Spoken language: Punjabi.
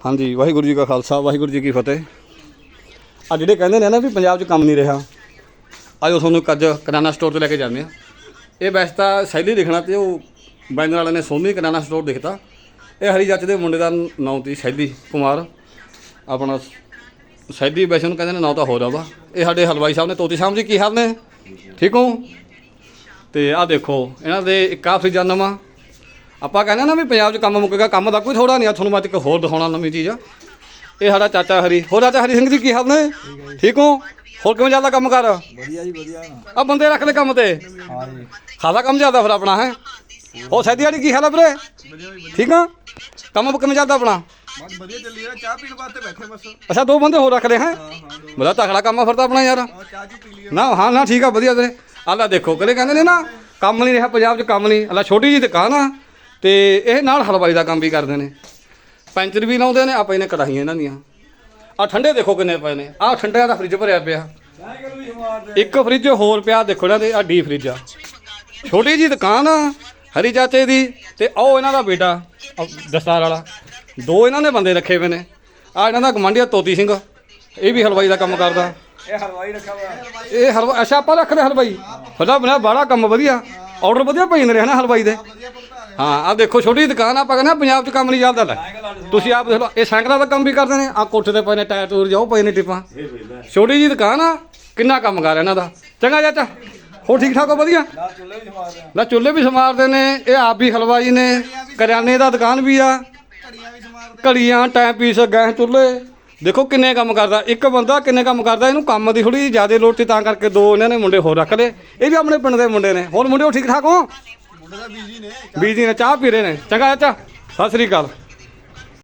ਹਾਂਜੀ, ਵਾਹਿਗੁਰੂ ਜੀ ਕਾ ਖਾਲਸਾ, ਵਾਹਿਗੁਰੂ ਜੀ ਕੀ ਫਤਿਹ। ਆ ਜਿਹੜੇ ਕਹਿੰਦੇ ਨੇ ਨਾ ਵੀ ਪੰਜਾਬ 'ਚ ਕੰਮ ਨਹੀਂ ਰਿਹਾ ਆਜੋ ਤੁਹਾਨੂੰ ਇੱਕ ਅੱਜ ਕਰਿਆਨਾ ਸਟੋਰ ਤੇ ਲੈ ਕੇ ਜਾਂਦੇ ਆ। ਇਹ ਵੈਸੇ ਤਾਂ ਸ਼ੈਲੀ ਲਿਖਣਾ ਤੇ ਉਹ ਬੈਨਰ ਵਾਲੇ ਨੇ ਸੋਨੀ ਕਰਿਆਨਾ ਸਟੋਰ ਦਿਖਤਾ। ਇਹ ਹਰੀ ਜੱਜ ਦੇ ਮੁੰਡੇ ਦਾ ਨਾਂ ਸੀ ਸ਼ੈਲੀ ਕੁਮਾਰ। ਆਪਣਾ ਸ਼ੈਲੀ ਵੈਸੇ ਨੂੰ ਕਹਿੰਦੇ ਨੇ ਨਾਂ ਤਾਂ ਹੋ ਆ ਵਾ ਇਹ ਸਾਡੇ ਹਲਵਾਈ ਸਾਹਿਬ ਨੇ, ਤੋਤੀ ਸਾਹਿਬ ਜੀ, ਕੀ ਹਾਲ ਨੇ? ਠੀਕ ਹੋ? ਤੇ ਆਹ ਦੇਖੋ, ਇਹਨਾਂ ਦੇ ਇੱਕ ਆ ਫਰਿੱਜਾਂ ਨਵਾਂ ਆਪਾਂ ਕਹਿੰਦੇ ਨਾ ਵੀ ਪੰਜਾਬ 'ਚ ਕੰਮ ਮੁੱਕੇਗਾ ਕੰਮ ਦਾ ਕੋਈ ਥੋੜਾ ਨਹੀਂ ਆ ਤੁਹਾਨੂੰ ਮੈਂ ਇੱਕ ਹੋਰ ਦਿਖਾਉਣਾ ਨਵੀਂ ਚੀਜ਼। ਆ ਇਹ ਸਾਡਾ ਚਾਚਾ ਹਰੀ ਹੋਰ ਚਾਚਾ ਹਰੀ ਸਿੰਘ ਜੀ ਕੀ ਹਾਲ ਨੇ? ਠੀਕ ਹੋ? ਹੋਰ ਕਿਵੇਂ ਚੱਲਦਾ ਕੰਮ ਕਰ? ਵਧੀਆ ਜੀ ਵਧੀਆ। ਆ ਬੰਦੇ ਰੱਖ ਲੈ ਕੰਮ ਤੇ। ਹਾਂ ਜੀ। ਖਾਸਾ ਕੰਮ ਚੱਲਦਾ ਫਿਰ ਆਪਣਾ ਹੈ? ਉਹ ਸੈਦੀ ਵਾਲੀ ਕੀ ਹਾਲ ਆ ਵੀਰੇ? ਠੀਕ ਆ? ਕੰਮ ਕਿਵੇਂ ਚੱਲਦਾ ਆਪਣਾ? ਬਸ ਵਧੀਆ ਚੱਲੀ ਰਿਹਾ ਚਾਹ ਪੀਣ ਵਾਸਤੇ ਬੈਠੇ ਬਸ। ਅੱਛਾ ਦੋ ਬੰਦੇ ਹੋਰ ਰੱਖ ਲੈ ਹੈ? ਬੜਾ ਤਕੜਾ ਕੰਮ ਆ ਫਿਰ ਤਾਂ ਆਪਣਾ ਯਾਰ। ਆ ਚਾਹ ਜੀ ਪੀ ਲਈ ਨਾ ਹਾਂ ਨਾ ਠੀਕ ਆ ਵਧੀਆ ਵੀਰੇ। ਆਲਾ ਦੇਖੋ ਕਦੇ ਕਹਿੰਦੇ ਨੇ ਨਾ ਕੰਮ ਨਹੀਂ ਰਿਹਾ ਪੰਜਾਬ 'ਚ ਕੰਮ ਨਹੀਂ। ਆਲਾ ਛੋਟੀ ਜੀ ਦੁਕਾਨ ਆ। ਤੇ ਇਹ ਨਾਲ ਹਲਵਾਈ ਦਾ ਕੰਮ ਵੀ ਕਰਦੇ ਨੇ। ਪੈਂਚਰ ਵੀ ਲਾਉਂਦੇ ਨੇ ਆਪਾਂ ਇਹਨੇ ਕੜਾਹੀਆਂ ਇਹਨਾਂ ਦੀਆਂ। ਆ ਠੰਡੇ ਦੇਖੋ ਕਿੰਨੇ ਪਏ ਨੇ। ਆ ਠੰਡਿਆਂ ਦਾ ਫ੍ਰਿਜ ਭਰਿਆ ਪਿਆ। ਇੱਕ ਫ੍ਰਿਜ ਹੋਰ ਪਿਆ ਦੇਖੋ ਇਹਨਾਂ ਦੇ ਆ ਡੀ ਫ੍ਰਿਜ ਆ। ਛੋਟੀ ਜੀ ਦੁਕਾਨ ਆ ਹਰੀ ਚਾਚੇ ਦੀ ਤੇ ਉਹ ਇਹਨਾਂ ਦਾ ਬੇਟਾ ਦਸਤਾਰ ਵਾਲਾ। ਦੋ ਇਹਨਾਂ ਨੇ ਬੰਦੇ ਰੱਖੇ ਹੋਏ ਨੇ। ਆ ਇਹਨਾਂ ਦਾ ਗਮੰਡੀਆ ਤੋਤੀ ਸਿੰਘ। ਇਹ ਵੀ ਹਲਵਾਈ ਦਾ ਕੰਮ ਕਰਦਾ। ਇਹ ਹਲਵਾਈ ਰੱਖਿਆ ਹੋਇਆ। ਇਹ ਹਲਵਾ ਅੱਛਾ ਆਪਾਂ ਰੱਖ ਲਿਆ ਹਲਵਾਈ। ਫਦਾ ਬਣਾ ਬੜਾ ਕੰਮ ਵਧੀਆ। ਆਰਡਰ ਵਧੀਆ ਪਈ ਨੇ ਹਨਾ ਹਲਵਾਈ ਦੇ? ਹਾਂ ਆ ਦੇਖੋ ਛੋਟੀ ਦੁਕਾਨ ਆ, ਆਪਾਂ ਕਹਿੰਦੇ ਆ ਪੰਜਾਬ 'ਚ ਕੰਮ ਨਹੀਂ ਚੱਲਦਾ ਲੈ। ਤੁਸੀਂ ਆਪ ਦੇਖ ਲਓ ਇਹ ਸਾਈਕਲਾਂ ਦਾ ਕੰਮ ਵੀ ਕਰਦੇ ਨੇ ਆ ਕੋਠੇ ਤੇ ਪਏ ਨੇ ਟਾਇਰ ਟੂਰ ਜਾਓ ਪਏ ਨੇ ਟਿਪਾਂ। ਛੋਟੀ ਜੀ ਦੁਕਾਨ ਆ ਕਿੰਨਾ ਕੰਮ ਕਰ ਇਹਨਾਂ ਦਾ। ਚੰਗਾ ਚਾਚਾ ਹੋਰ ਠੀਕ ਠਾਕ ਹੋ ਵਧੀਆ? ਨਾ ਚੁੱਲ੍ਹੇ ਵੀ ਮਾਰਦੇ ਲੈ ਚੁੱਲ੍ਹੇ ਵੀ ਸਮਾਰਦੇ ਨੇ ਇਹ ਆਪ ਵੀ ਹਲਵਾਈ ਨੇ ਕਰਿਆਨੇ ਦਾ ਦੁਕਾਨ ਵੀ ਆ। ਘੜੀਆਂ ਵੀ ਸਮਾਰਦੇ ਘੜੀਆਂ ਟਾਈਮ ਪੀਸ ਗੈਸ ਚੁੱਲ੍ਹੇ। ਦੇਖੋ ਕਿੰਨੇ ਕੰਮ ਕਰਦਾ ਇੱਕ ਬੰਦਾ ਕਿੰਨੇ ਕੰਮ ਕਰਦਾ ਇਹਨੂੰ ਕੰਮ ਦੀ ਥੋੜੀ ਜ਼ਿਆਦਾ ਲੋੜ ਤੇ ਤਾਂ ਕਰਕੇ ਦੋ ਇਹਨਾਂ ਨੇ ਮੁੰਡੇ ਹੋਰ ਰੱਖ ਲਏ। ਇਹ ਵੀ ਆਪਣੇ ਪਿੰਡ ਦੇ ਮੁੰਡੇ ਨੇ। ਹੋਰ ਮੁੰਡੇ ਹੋ ਠੀਕ ਠਾਕ ਹੋ? ਮੁੰਡੇ ਦਾ ਬੀਜੀ ਨੇ ਬੀਜੀ ਨੇ ਚਾਹ ਪੀ ਰਹੇ ਨੇ। ਚੰਗਾ ਚਾਚਾ ਸਤਿ ਸ੍ਰੀ ਅਕਾਲ।